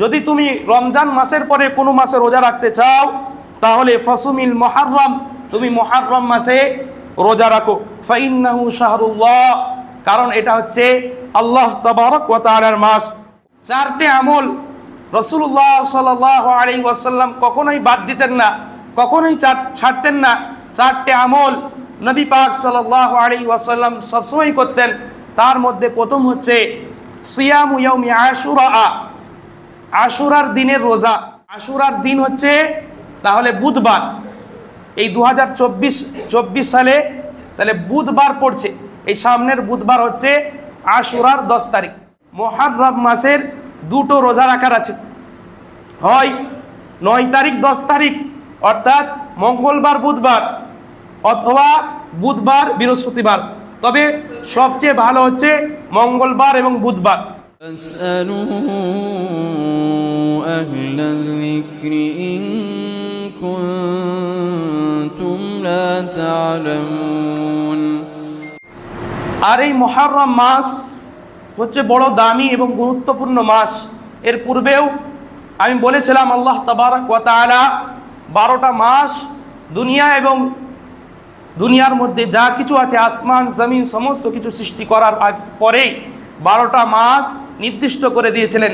যদি তুমি রমজান মাসের পরে কোনো মাসে রোজা রাখতে চাও, তাহলে ফসুমিল মহারম তুমি মহারম মাসে রোজা রাখো। ফাইন্নাহু শাহরুল্লাহ, কারণ এটা হচ্ছে আল্লাহ তবারক ওয়া তাআলার মাস। চারটে আমল রসুল্লাহ সাল আলী ওয়াসাল্লাম কখনোই বাদ দিতেন না, কখনোই ছাড়তেন না। চারটে আমল নবী পাক সাল আলী ওয়াসাল্লাম সবসময় করতেন। তার মধ্যে প্রথম হচ্ছে সিয়াম ইয়ৌমি আশুরা আশুরার দিনের রোজা। আশুরার দিন হচ্ছে তাহলে বুধবার। এই দু হাজার সালে তাহলে বুধবার পড়ছে। এই সামনের বুধবার হচ্ছে আশুরার দশ তারিখ। মহারব মাসের দুটো রোজা রাখার আছে। হয় নয় তারিখ, দশ তারিখ, অর্থাৎ মঙ্গলবার, বুধবার অথবা বুধবার, বৃহস্পতিবার। তবে সবচেয়ে ভালো হচ্ছে মঙ্গলবার এবং বুধবার। أهل الذكر إن كنتم لا تعلمون আর এই মহারম মাস হচ্ছে বড় দামি এবং গুরুত্বপূর্ণ মাস এর পূর্বেও আমি বলেছিলাম আল্লাহ তাবারক ওয়া তাআলা বারোটা মাস দুনিয়া এবং দুনিয়ার মধ্যে যা কিছু আছে আসমান জমিন সমস্ত কিছু সৃষ্টি করার আগ- পরেই বারোটা মাস নির্দিষ্ট করে দিয়েছিলেন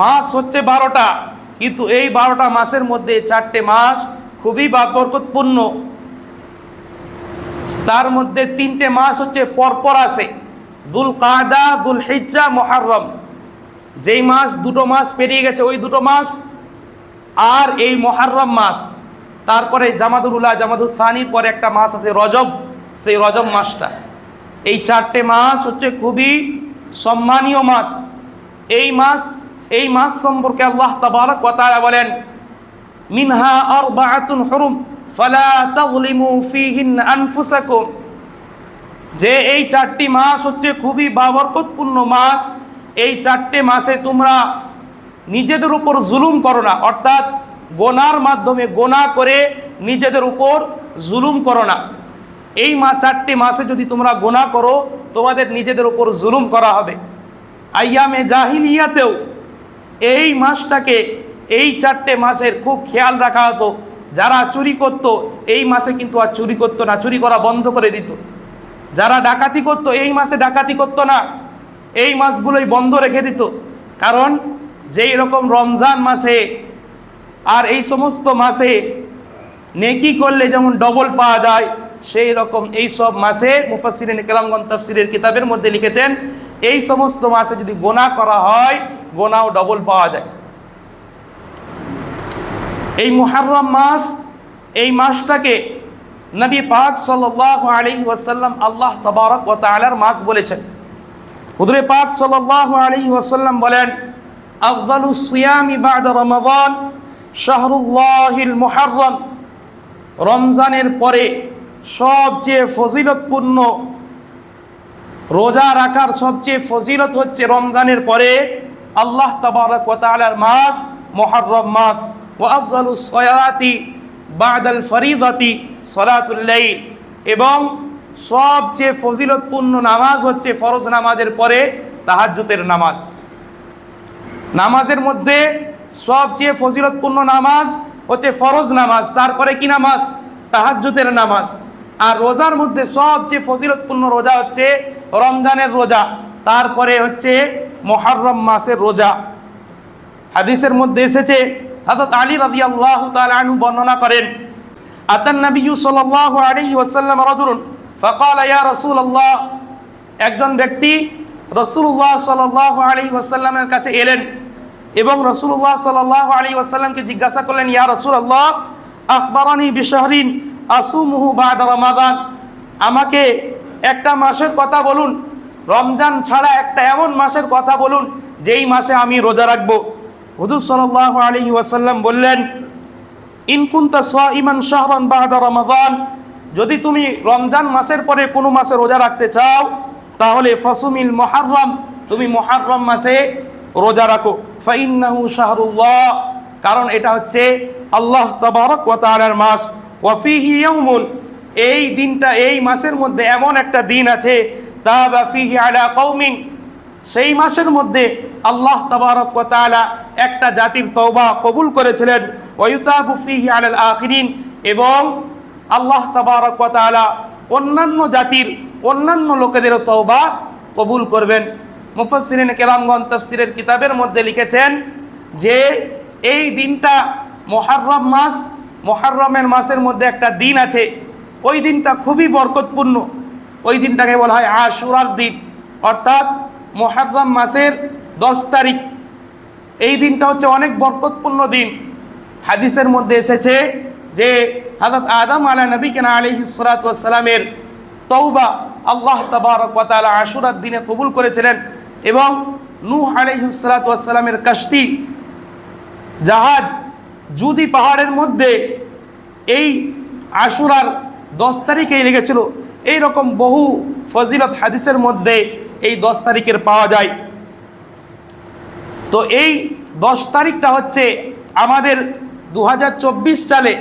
মাস হচ্ছে বারোটা, কিন্তু এই বারোটা মাসের মধ্যে চারটে মাস খুবই বরকতপূর্ণ। তার মধ্যে তিনটে মাস হচ্ছে পরপর আছে দুল কাদা দুল হিজ্জা মহারম যেই মাস দুটো মাস পেরিয়ে গেছে, ওই দুটো মাস আর এই মহারম মাস। তারপরে জামাদুল্লাহ জামাদুল সানির পরে একটা মাস আছে রজব, সেই রজব মাসটা। এই চারটে মাস হচ্ছে খুবই সম্মানীয় মাস। এই মাস এই মাস সম্পর্কে আল্লাহ তাবারক ওয়া তাআলা বলেন, মিনহা আরবাআতুন হুরুম, ফালা তাযলিমু ফীহিন আনফুসাকুম। যে এই চারটি মাস হচ্ছে খুবই বাবরকতপূর্ণ মাস এই চারটে মাসে তোমরা নিজেদের উপর জুলুম করো না, অর্থাৎ গোনার মাধ্যমে গোনা করে নিজেদের উপর জুলুম করো না। এই মা, চারটি মাসে যদি তোমরা গোনা করো, তোমাদের নিজেদের উপর জুলুম করা হবে। আইয়ামে জাহিলিয়াতেও এই মাসটাকে, এই চারটে মাসের খুব খেয়াল রাখা হতো। যারা চুরি করত, এই মাসে কিন্তু আর চুরি করতো না, চুরি করা বন্ধ করে দিত। যারা ডাকাতি করতো, এই মাসে ডাকাতি করতো না। এই মাসগুলোই বন্ধ রেখে দিত। কারণ, যেই রকম রমজান মাসে আর এই সমস্ত মাসে নেকি করলে যেমন ডবল পাওয়া যায়, সেই রকম এই সব মাসে মুফাসিরিন কেলামগন তফসিরের কিতাবের মধ্যে লিখেছেন, এই সমস্ত মাসে যদি গোনা করা হয় গোনাও ডবল পাওয়া যায়। এই মুহাররম মাস, এই মাসটাকে নবী পাক সাল্লাল্লাহু আলাইহি ওয়াসাল্লাম আল্লাহ তাবারক ওয়া তাআলার মাস বলেছেন। হুজুরে পাক সাল্লাল্লাহু আলাইহি ওয়াসাল্লাম বলেন আফদালুস সিয়ামি বা'দা রমাদান, শাহরুল্লাহিল মুহাররম। রমজানের পরে সবচেয়ে ফজিলতপূর্ণ রোজা রাখার সবচেয়ে ফজিলত হচ্ছে রমজানের পরে আল্লাহ তাবারক ওয়া তাআলার মাস, মুহররম মাস, ওয়া আফজালুস সালাতি বাদাল ফরিদাতি সালাতুল লাইল। এবং সবচেয়ে ফজিলতপূর্ণ নামাজ হচ্ছে ফরজ নামাজের পরে তাহাজ্জুদের নামাজ। নামাজের মধ্যে সবচেয়ে ফজিলতপূর্ণ নামাজ হচ্ছে ফরজ নামাজ, তারপরে কি নামাজ? তাহাজ্জুদের নামাজ। আর রোজার মধ্যে সবচেয়ে ফজিলতপূর্ণ রোজা হচ্ছে রমজানের রোজা। তারপরে হচ্ছে মোহাররম মাসের রোজা। হাদিসের মধ্যে এসেছে, হযরত আলী রাদিয়াল্লাহু তাআলা আনহু বর্ণনা করেন, আতান নবী সাল্লাল্লাহু আলাইহি ওয়াসাল্লাম রাজুলুন ফাকাল, ইয়া রাসূলুল্লাহ। একজন ব্যক্তি রাসূলুল্লাহ সাল্লাল্লাহু আলাইহি ওয়াসাল্লামের কাছে এলেন এবং রাসূলুল্লাহ সাল্লাল্লাহু আলাইহি ওয়াসাল্লামকে জিজ্ঞাসা করলেন, ইয়া রাসূলুল্লাহ, আখবারানি বিশাহরিন আসুমুহু বাদা রমাদান? আমাকে একটা মাসের কথা বলুন রমজান ছাড়া একটা এমন মাসের কথা বলুন, যেই মাসে আমি রোজা রাখব। হুজুর সাল্লাল্লাহু আলাইহি ওয়াসাল্লাম বললেন ইনকুন্তা সোয়া ইমান শাহরান বাদা রমাদান যদি তুমি রমজান মাসের পরে কোনো মাসে রোজা রাখতে চাও, তাহলে ফসুমিল মহারম তুমি মহারম মাসে রোজা রাখো। ফাইন্নাহু শাহরুল্লাহ, কারণ এটা হচ্ছে আল্লাহ তাবারক ওয়া তাআলার মাস। ওয়াফিহি ইয়াউমুন, এই দিনটা, এই মাসের মধ্যে এমন একটা দিন আছে সেই মাসের মধ্যে আল্লাহ তাবারক একটা জাতির তওবা কবুল করেছিলেন। এবং আল্লাহ তাবারক অন্যান্য জাতির অন্যান্য লোকেদেরও তওবা কবুল করবেন। মুফাসসিরিন কেরামগণ তাফসিরের কিতাবের মধ্যে লিখেছেন যে, এই দিনটা মুহররম মাস, মুহররমের মাসের মধ্যে একটা দিন আছে। ওই দিনটা খুবই বরকতপূর্ণ। ওই দিনটাকে বলা হয় আশুরার দিন, অর্থাৎ মোহাররম মাসের দশ তারিখ। এই দিনটা হচ্ছে অনেক বরকতপূর্ণ দিন। হাদিসের মধ্যে এসেছে যে হাজরত আদম আলা নবী কেনা আলী সালাতামের তৌবা আল্লাহ তবারক আশুরার দিনে কবুল করেছিলেন এবং নূহ আলাইহি সালাতামের কাশতি জাহাজ জুদি পাহাড়ের মধ্যে এই আশুরার দশ তারিখেই লেগেছিল। এই রকম বহু ফজিলত হাদিসের মধ্যে এই দশ তারিখের পাওয়া যায়। তো এই দশ তারিখটা হচ্ছে আমাদের দু হাজার চব্বিশ সালে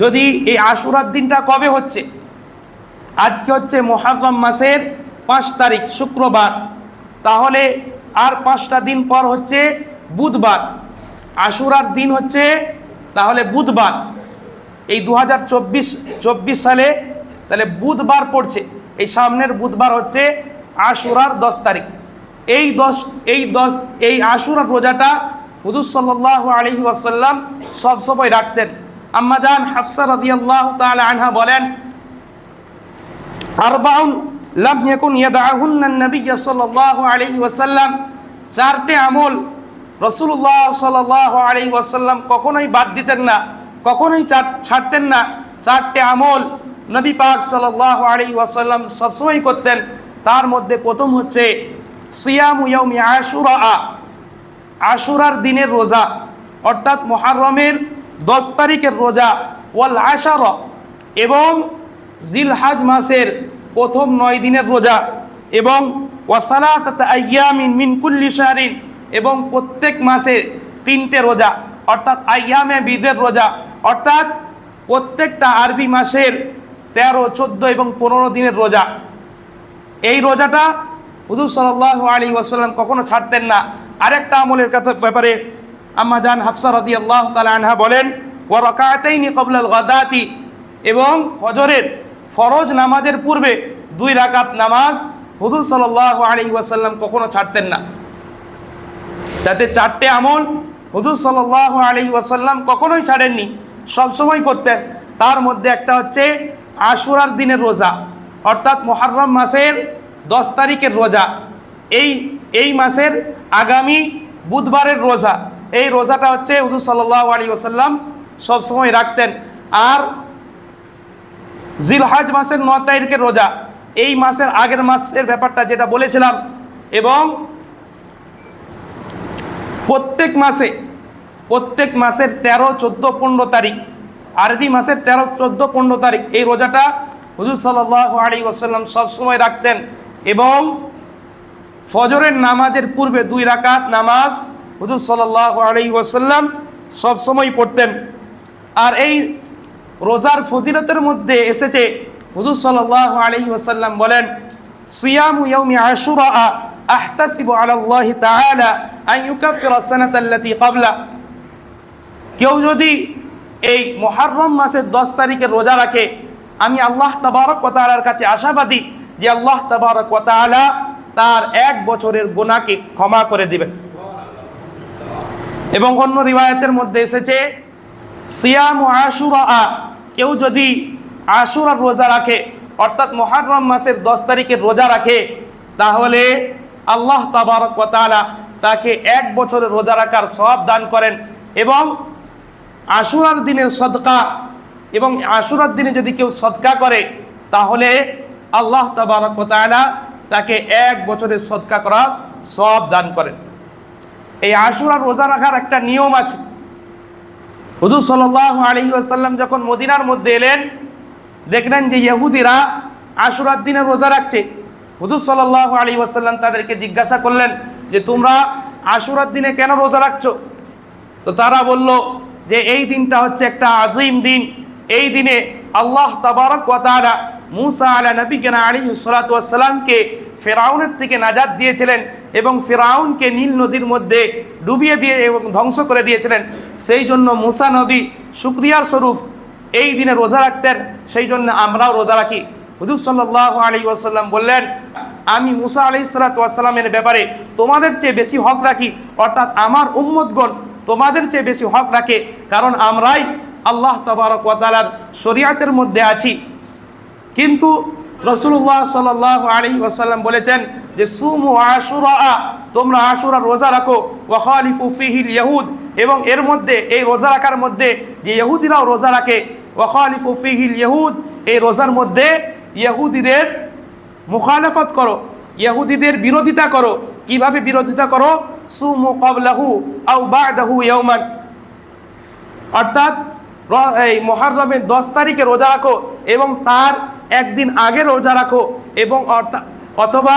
যদি এই আশুরার দিনটা কবে হচ্ছে? আজকে হচ্ছে মহারম মাসের পাঁচ তারিখ, শুক্রবার। তাহলে আর পাঁচটা দিন পর হচ্ছে বুধবার। আশুরার দিন হচ্ছে তাহলে বুধবার। এই দু হাজার চব্বিশ সালে তাহলে বুধবার পড়ছে। এই সামনের বুধবার হচ্ছে আশুরার দশ তারিখ। এই দশ এই দশ, এই আশুরার রোজাটা হুজুর সাল্লাহ আলহি আসাল্লাম সবসময় রাখতেন। আম্মাজান হাফসা রাদিয়াল্লাহু তাআলা আনহা বলেন, আরবাউন লাম ইয়াকুন ইয়াদাহুন্না নবী সাল্লাল্লাহু আলাইহি ওয়াসাল্লাম। চারটে আমল রসুল্লাহ সাল্লাল্লাহু আলাইহি ওয়াসাল্লাম কখনোই বাদ দিতেন না, কখনোই ছাড়তেন না। চারটে আমল নবী পাক আলাইহি ওয়াসাল্লাম সবসময় করতেন, তার মধ্যে প্রথম হচ্ছে সিয়ামু ইয়াউমি আশুরা, আশুরার দিনের রোজা, অর্থাৎ মহারমের দশ তারিখের রোজা, ওয়াল আশার, এবং জিলহাজ মাসের প্রথম নয় দিনের রোজা, এবং ওয়াসালাত আয়ামিন মিন শাহরিন, এবং প্রত্যেক মাসে তিনটে রোজা, অর্থাৎ আয়ামে বিদের রোজা, অর্থাৎ প্রত্যেকটা আরবি মাসের তেরো, চোদ্দ এবং পনেরো দিনের রোজা। এই রোজাটা হুজুর সাল্লাহ আলী ওয়াসাল্লাম কখনো ছাড়তেন না। আরেকটা আমলের কথা ব্যাপারে আম্মা জান হাফসা রদি আল্লাহ তালা আনহা বলেন ও কবলাল গাদাতি এবং ফজরের ফরজ নামাজের পূর্বে দুই রাকাত নামাজ হুজুর সাল্লাহ আলী ওয়াসাল্লাম কখনো ছাড়তেন না। তাতে চারটে আমল হুজুর সাল্লাহ আলী ওয়াসাল্লাম কখনোই ছাড়েননি, সবসময় করতেন। তার মধ্যে একটা হচ্ছে আশুরার দিনের রোজা, অর্থাৎ মোহাররম মাসের দশ তারিখের রোজা। এই এই মাসের আগামী বুধবারের রোজা। এই রোজাটা হচ্ছে হুজুর সাল্লাহ আলী ওসাল্লাম সবসময় রাখতেন। আর জিলহাজ মাসের ন তারিখের রোজা, এই মাসের আগের মাসের ব্যাপারটা যেটা বলেছিলাম, এবং প্রত্যেক মাসে, প্রত্যেক মাসের তেরো, চোদ্দ, পনেরো তারিখ আরবি মাসের তেরো, চোদ্দ, পনেরো তারিখ। এই রোজাটা হুজুর সাল্লাহ আলী ওসাল্লাম সবসময় রাখতেন এবং ফজরের নামাজের পূর্বে দুই রাকাত নামাজ হুজুর সাল্লাহ আলী ওসাল্লাম সবসময় পড়তেন। আর এই রোজার ফজিলতের মধ্যে এসেছে হুজুর সাল্লাহ আলী ওসাল্লাম বলেন, সিয়ামু কেউ যদি এই মহারম মাসের দশ তারিখে রোজা রাখে। আমি আল্লাহ তাবারক তাআলার কাছে আশাবাদী যে আল্লাহ তাবারক তাআলা তার এক বছরের গুনাহকে ক্ষমা করে দিবেন এবং অন্য রিবায়াতের মধ্যে এসেছে, সিয়াম আশুরা কেউ যদি আশুরার রোজা রাখে, অর্থাৎ মহারম মাসের দশ তারিখে রোজা রাখে, তাহলে আল্লাহ তাবারক তাআলা তাকে এক বছরের রোজা রাখার সব দান করেন এবং আশুরার দিনের সদকা এবং আশুরার দিনে যদি কেউ সদকা করে, তাহলে আল্লাহ তাবারক ওয়া তাআলা তাকে এক বছরের সদকা করা সব দান করেন। এই আশুরার রোজা রাখার একটা নিয়ম আছে। হুজুর সাল্লাহ আলী আসাল্লাম যখন মদিনার মধ্যে এলেন, দেখলেন যে ইহুদিরা আশুরার দিনে রোজা রাখছে। হুজুর সাল্লাহ আলী আসাল্লাম তাদেরকে জিজ্ঞাসা করলেন যে, তোমরা আশুরার দিনে কেন রোজা রাখছো? তো তারা বলল যে এই দিনটা হচ্ছে একটা আজিম দিন। এই দিনে আল্লাহ তাবারক ওয়া তাআলা মুসা আলা নবীকে আলী সালাতামকে ফেরাউনের থেকে নাজাদ দিয়েছিলেন এবং ফেরাউনকে নীল নদীর মধ্যে ডুবিয়ে দিয়ে এবং ধ্বংস করে দিয়েছিলেন। সেই জন্য মুসা নবী শুক্রিয়ার স্বরূপ এই দিনে রোজা রাখতেন। সেই জন্য আমরাও রোজা রাখি। হুজুর সাল্লাহ আলী ওয়াসাল্লাম বললেন, আমি মুসা আলি সালাতামের ব্যাপারে তোমাদের চেয়ে বেশি হক রাখি। অর্থাৎ আমার উম্মতগণ তোমাদের চেয়ে বেশি হক রাখে। কারণ আমরাই আল্লাহ তবারক ওয়াতালার শরিয়াতের মধ্যে আছি। কিন্তু রসুল্লাহ সাল আলী ওয়াসাল্লাম বলেছেন যে, সুমু আশুরা, তোমরা আশুরা রোজা রাখো। ওয়াখালিফু ফিহিল ইহুদ এবং এর মধ্যে, এই রোজা রাখার মধ্যে যে ইহুদিরাও রোজা রাখে ওয়াখালিফু ফিহিল ইহুদ এই রোজার মধ্যে ইহুদিদের মুখালেফত করো ইহুদিদের বিরোধিতা করো। কীভাবে বিরোধিতা করো? সুমু কবলাহু আউ বাদাহু ইয়ৌমান অর্থাৎ এই মহারমের দশ তারিখে রোজা রাখো এবং তার একদিন আগে রোজা রাখো এবং অর্থাৎ অথবা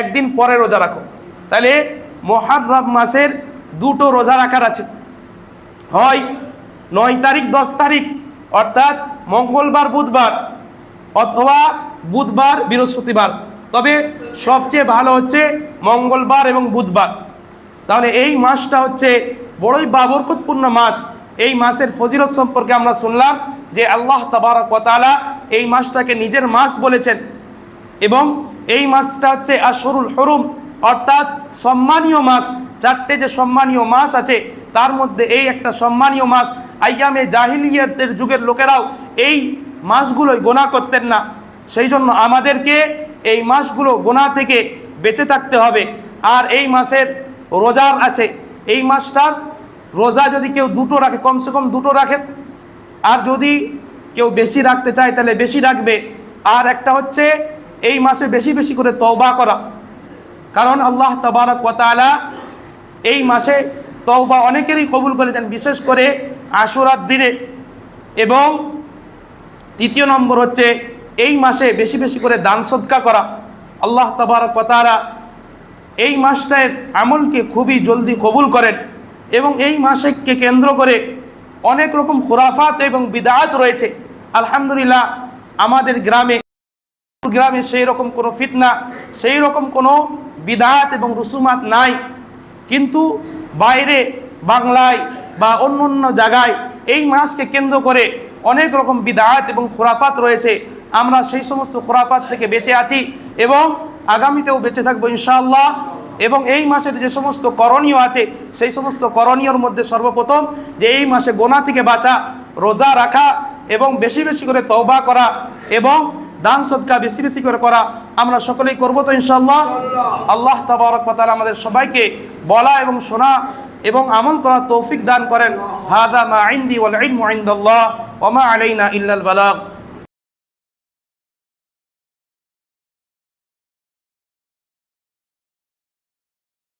একদিন পরে রোজা রাখো। তাহলে মহারম মাসের দুটো রোজা রাখার আছে। হয় নয় তারিখ, দশ তারিখ, অর্থাৎ মঙ্গলবার, বুধবার, অথবা বুধবার, বৃহস্পতিবার। তবে সবচেয়ে ভালো হচ্ছে মঙ্গলবার এবং বুধবার। তাহলে এই মাসটা হচ্ছে বড়ই বাবরকতপূর্ণ মাস। এই মাসের ফজিলত সম্পর্কে আমরা শুনলাম যে আল্লাহ তাবারক তাআলা এই মাসটাকে নিজের মাস বলেছেন এবং এই মাসটা হচ্ছে আশরুল হরুম, অর্থাৎ সম্মানীয় মাস। চারটে যে সম্মানীয় মাস আছে, তার মধ্যে এই একটা সম্মানীয় মাস। আইয়ামে জাহিলিয়াতের যুগের লোকেরাও এই মাসগুলোই গোনা করতেন না। সেই জন্য আমাদেরকে এই মাসগুলো গোনা থেকে বেঁচে থাকতে হবে। আর এই মাসের রোজার আছে। এই মাসটার রোজা যদি কেউ দুটো রাখে, কমসে কম দুটো রাখে। আর যদি কেউ বেশি রাখতে চায়, তাহলে বেশি রাখবে। আর একটা হচ্ছে, এই মাসে বেশি বেশি করে তওবা করা। কারণ আল্লাহ তবারক ওয়াতালা এই মাসে তওবা অনেকেরই কবুল করেছেন, বিশেষ করে আশুরার দিনে। এবং তৃতীয় নম্বর হচ্ছে, এই মাসে বেশি বেশি করে দান সদকা করা। আল্লাহ তবারক ওয়াতালা এই মাসটার আমলকে খুবই জলদি কবুল করেন এবং এই মাসকে কেন্দ্র করে অনেক রকম খুরাফাত এবং বিদাত রয়েছে। আলহামদুলিল্লাহ, আমাদের গ্রামে গ্রামে সেই রকম কোনো ফিতনা, সেই রকম কোনো বিদাত এবং রুসুমাত নাই। কিন্তু বাইরে বাংলায় বা অন্য অন্য জায়গায় এই মাসকে কেন্দ্র করে অনেক রকম বিদাত এবং খোরাফাত রয়েছে। আমরা সেই সমস্ত খোরাফাত থেকে বেঁচে আছি এবং আগামীতেও বেঁচে থাকব ইনশাআল্লাহ। এবং এই মাসের যে সমস্ত করণীয় আছে, সেই সমস্ত করণীয়র মধ্যে সর্বপ্রথম যে এই মাসে গোনা থেকে বাঁচা, রোজা রাখা এবং বেশি বেশি করে তওবা করা এবং দান সদকা বেশি বেশি করে করা আমরা সকলেই করব তো ইনশাল্লাহ আল্লাহ তাবারক ওয়া আমাদের সবাইকে বলা এবং শোনা এবং আমল করা তৌফিক দান করেন। হাদা মা ইনদি ওয়াল ইলমু ইনদাল্লাহ ওয়া মা আলাইনা ইল্লাল বালাগ।